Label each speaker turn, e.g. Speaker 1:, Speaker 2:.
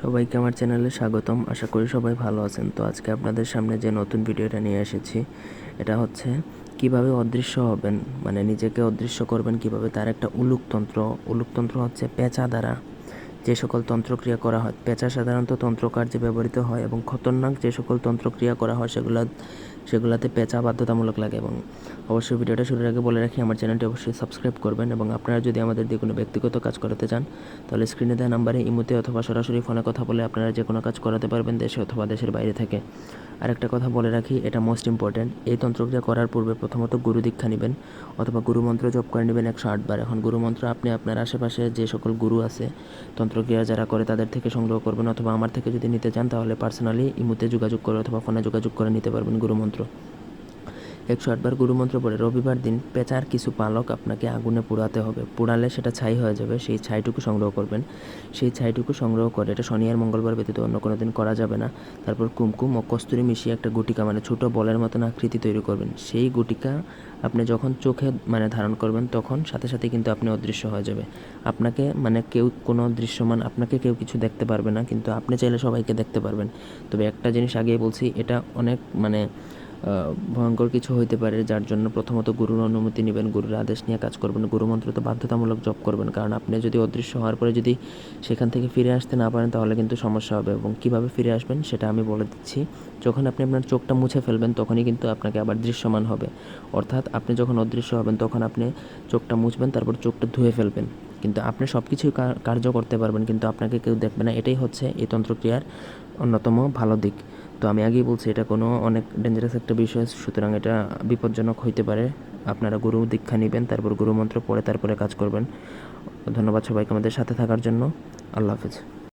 Speaker 1: সবাইকে আমার চ্যানেলে স্বাগতম। আশা করি সবাই ভালো আছেন। তো আজকে আপনাদের সামনে যে নতুন ভিডিওটা নিয়ে এসেছি, এটা হচ্ছে কীভাবে অদৃশ্য হবেন মানে নিজেকে অদৃশ্য করবেন কীভাবে, তার একটা উলুকতন্ত্র উলুকতন্ত্র হচ্ছে পেঁচা দ্বারা। যে সকল তন্ত্রক্রিয়া করা হয়, পেঁচা সাধারণত তন্ত্রকার্যে ব্যবহৃত হয় এবং খতরনাক যে সকল তন্ত্রক্রিয়া করা হয় সেগুলো, সেগুলোতে পেঁচা বাধ্যতামূলক লাগে এবং অবশ্যই ভিডিওটা শুরুর আগে বলে রাখি, আমার চ্যানেলটি অবশ্যই সাবস্ক্রাইব করবেন এবং আপনারা যদি আমাদের দিয়ে কোনো ব্যক্তিগত কাজ করাতে চান, তাহলে স্ক্রিনে দেওয়া নাম্বারে ইমুতে অথবা সরাসরি ফোনে কথা বলে আপনারা যে কোনো কাজ করাতে পারবেন দেশে অথবা দেশের বাইরে থেকে। আরেকটা কথা বলে রাখি, এটা মোস্ট ইম্পর্ট্যান্ট এই তন্ত্রক্রিয়া করার পূর্বে প্রথমত গুরু দীক্ষা নেবেন অথবা গুরুমন্ত্র জপ করে নেবেন একশো আটবার। এখন গুরুমন্ত্র আপনি আপনার আশেপাশে যে সকল গুরু আছে, তন্ত্রক্রিয়া যারা করে তাদের থেকে সংগ্রহ করবেন অথবা আমার থেকে যদি নিতে চান তাহলে পার্সোনালি ইমুতে যোগাযোগ করে অথবা ফোনে যোগাযোগ করে নিতে পারবেন গুরু মন্ত্র। একশো আটবার গুরুমন্ত্র পড়ে, রবিবার দিন পেঁচার কিছু পালক আপনাকে আগুনে পোড়াতে হবে। পোড়ালে সেটা ছাই হয়ে যাবে, সেই ছাইটুকু সংগ্রহ করবেন। সেই ছাইটুকু সংগ্রহ করে, এটা শনি আর মঙ্গলবার ব্যতীত অন্য কোনো দিন করা যাবে না। তারপর কুমকুম ও কস্তুরি মিশিয়ে একটা গুটিকা মানে ছোটো বলের মতন আকৃতি তৈরি করবেন। সেই গুটিকা আপনি যখন চোখে মানে ধারণ করবেন, তখন সাথে সাথে কিন্তু আপনি অদৃশ্য হয়ে যাবে। আপনাকে মানে কেউ, কোনো দৃশ্যমান, আপনাকে কেউ কিছু দেখতে পারবে না, কিন্তু আপনি চাইলে সবাইকে দেখতে পারবেন। তবে একটা জিনিস আগেই বলছি, এটা অনেক মানে ভয়ঙ্কর কিছু হইতে পারে, যার জন্য প্রথমত গুরুর অনুমতি নেবেন, গুরুর আদেশ নিয়ে কাজ করবেন গুরুমন্ত্র তো বাধ্যতামূলক জপ করবেন, কারণ আপনি যদি অদৃশ্য হওয়ার পরে যদি সেখান থেকে ফিরে আসতে না পারেন, তাহলে কিন্তু সমস্যা হবে এবং কীভাবে ফিরে আসবেন সেটা আমি বলে দিচ্ছি। যখন আপনি আপনার চোখটা মুছে ফেলবেন, তখনই কিন্তু আপনাকে আবার দৃশ্যমান হবে। অর্থাৎ আপনি যখন অদৃশ্য হবেন, তখন আপনি চোখটা মুছবেন, তারপর চোখটা ধুয়ে ফেলবেন। কিন্তু আপনি সব কিছুই কার্য করতে পারবেন, কিন্তু আপনাকে কেউ দেখবে না। এটাই হচ্ছে এই তন্ত্রক্রিয়ার অন্যতম ভালো দিক। তো আমি আগেই বলছি, এটা কোনো অনেক ডেঞ্জারাস একটা বিষয়, সুতরাং এটা বিপজ্জনক হইতে পারে। আপনারা গুরু দীক্ষা নেবেন, তারপর গুরুমন্ত্র পড়ে তারপরে কাজ করবেন। ধন্যবাদ সবাইকে আমাদের সাথে থাকার জন্য। আল্লাহ হাফিজ।